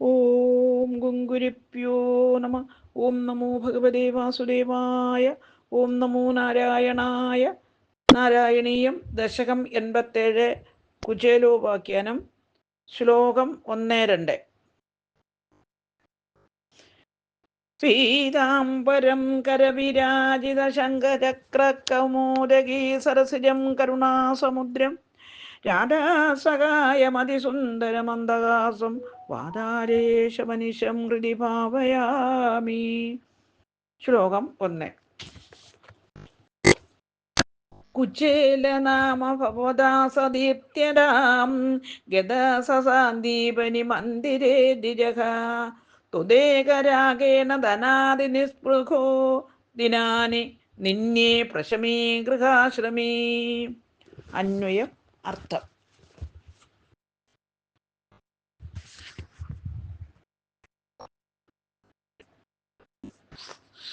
ഓം ഗുങ്കുരിപ്യോ നമ. ഓം നമോ ഭഗവതേ വാസുദേവായ. ഓം നമോ നാരായണായ. നാരായണീയം ദശകം എൺപത്തേഴ് കുചേലോപാഖ്യാനം ശ്ലോകം ഒന്ന് രണ്ട്. പീതാംബരം കരവിരാജിത ശങ്കചക്രകൗമോദഗീ സരസിജം കരുണാസമുദ്രം രാധാസഹായമതിസുന്ദരമന്ദഹാസം വാതാരേശമനിശം ഹൃദി ഭാവയാമി. ശ്ലോകം ഒന്ന്. കുചേലനാമ ഭവദാസദീപ്യരാം ഗദസസാന്ദീപനി മന്ദിരേ ദിജഹ തുദേകരാഗേണ ധനാദി നിസ്പൃഹോ ദിനാനി നിന്നെ പ്രശമീ ഗൃഹാശ്രമീ. അന്വയം. അർത്ഥം.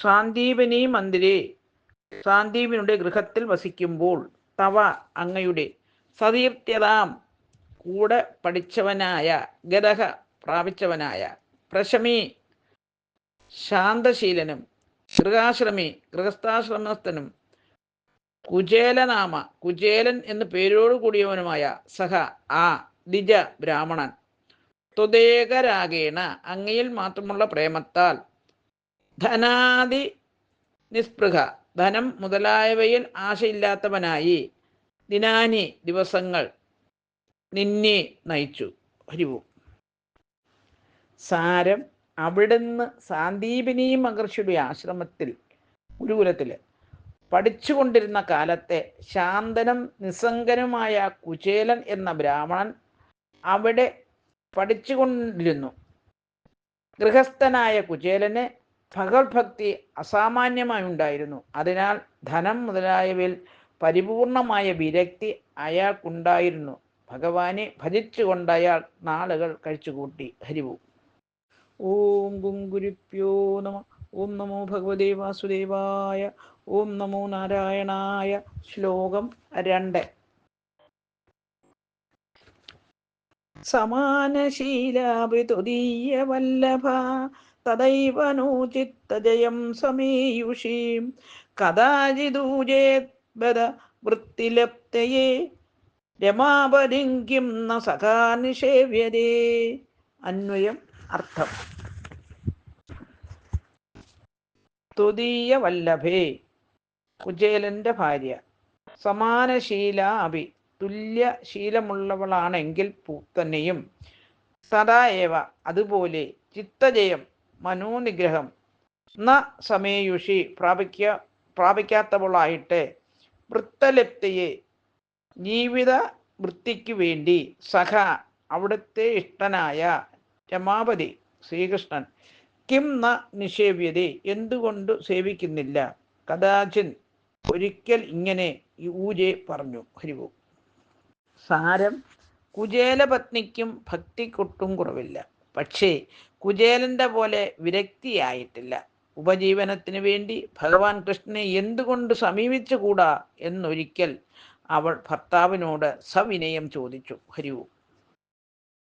സാന്ദീപനി മന്ദിരെ സാന്ദീപിനുടെ ഗൃഹത്തിൽ വസിക്കുമ്പോൾ തവ അങ്ങയുടെ സതീർത്ഥ്യതാം കൂടെ പഠിച്ചവനായ ഗതഹ പ്രാപിച്ചവനായ പ്രശമി ശാന്തശീലനും ഗൃഹാശ്രമി ഗൃഹസ്ഥാശ്രമസ്ഥനും കുചേലനാമ കുചേലൻ എന്ന് പേരോട് കൂടിയവനുമായ സഹ ആ ദിജ ബ്രാഹ്മണൻ. ത്വദേകരാഗേണ അങ്ങയിൽ മാത്രമുള്ള പ്രേമത്താൽ. ധനാദി നിസ്പൃഹ ധനം മുതലായവയിൽ ആശയില്ലാത്തവനായി ദിനാനി ദിവസങ്ങൾ നിന്നെ നയിച്ചു. ഹരിവു. സാരം അവിടുന്ന് സാന്ദീപിനി മഹർഷിയുടെ ആശ്രമത്തിൽ ഗുരുകുലത്തിൽ പഠിച്ചുകൊണ്ടിരുന്ന കാലത്തെ ശാന്തനും നിസ്സംഗനുമായ കുചേലൻ എന്ന ബ്രാഹ്മണൻ അവിടെ പഠിച്ചുകൊണ്ടിരുന്നു. ഗൃഹസ്ഥനായ കുചേലന് ഭഗവത്ഭക്തി അസാമാന്യമായി ഉണ്ടായിരുന്നു. അതിനാൽ ധനം മുതലായവയിൽ പരിപൂർണമായ വിരക്തി അയാൾക്കുണ്ടായിരുന്നു. ഭഗവാനെ ഭജിച്ചുകൊണ്ട് അയാൾ നാളുകൾ കഴിച്ചുകൂട്ടി. ഹരിവു ഓം ഗുങ്കുരുപ്യോ നമ ഓം നമോ ഭഗവതേ വാസുദേവായ ഓം നമോ നാരായണായ ശ്ലോകം രണ്ട്. സമാനശീലാഭിതുദീയ വല്ലഭ തദൈവ നോചിത്തജയം സമീയുഷീം കഥാചിദൂജേത്ബദ വൃത്തിലപ്തയെ രമാപരിങ്കിം ന സഖാ നിഷേവ്യതേ. അന്വയം അർത്ഥം. തുതീയ വല്ലഭേ കുചേലന്റെ ഭാര്യ. സമാനശീല അഭി. തുല്യ ശീലമുള്ളവളാണെങ്കിൽ തന്നെയും സദാ ഏവ. അതുപോലെ ചിത്തജയം മനോനിഗ്രഹം. ന സമേയുഷി പ്രാപിക്ക പ്രാപിക്കാത്തവളായിട്ട് വൃത്തലപ്തിയെ ജീവിത വൃത്തിക്ക് വേണ്ടി സഖ അവിടുത്തെ ഇഷ്ടനായ രമാപതി ശ്രീകൃഷ്ണൻ കിം ന നിഷേവ്യതേ എന്തുകൊണ്ട് സേവിക്കുന്നില്ല? കഥാചിൻ ഒരിക്കൽ ഇങ്ങനെ ഊജെ പറഞ്ഞു. ഹരിവു സാരം കുചേലപത്നിക്കും ഭക്തിക്കൊട്ടും കുറവില്ല. പക്ഷേ കുചേലന്റെ പോലെ വിരക്തിയായിട്ടില്ല. ഉപജീവനത്തിന് വേണ്ടി ഭഗവാൻ കൃഷ്ണനെ എന്തുകൊണ്ട് സമീപിച്ചുകൂടാ എന്നൊരിക്കൽ അവൾ ഭർത്താവിനോട് സവിനയം ചോദിച്ചു. ഹരിവു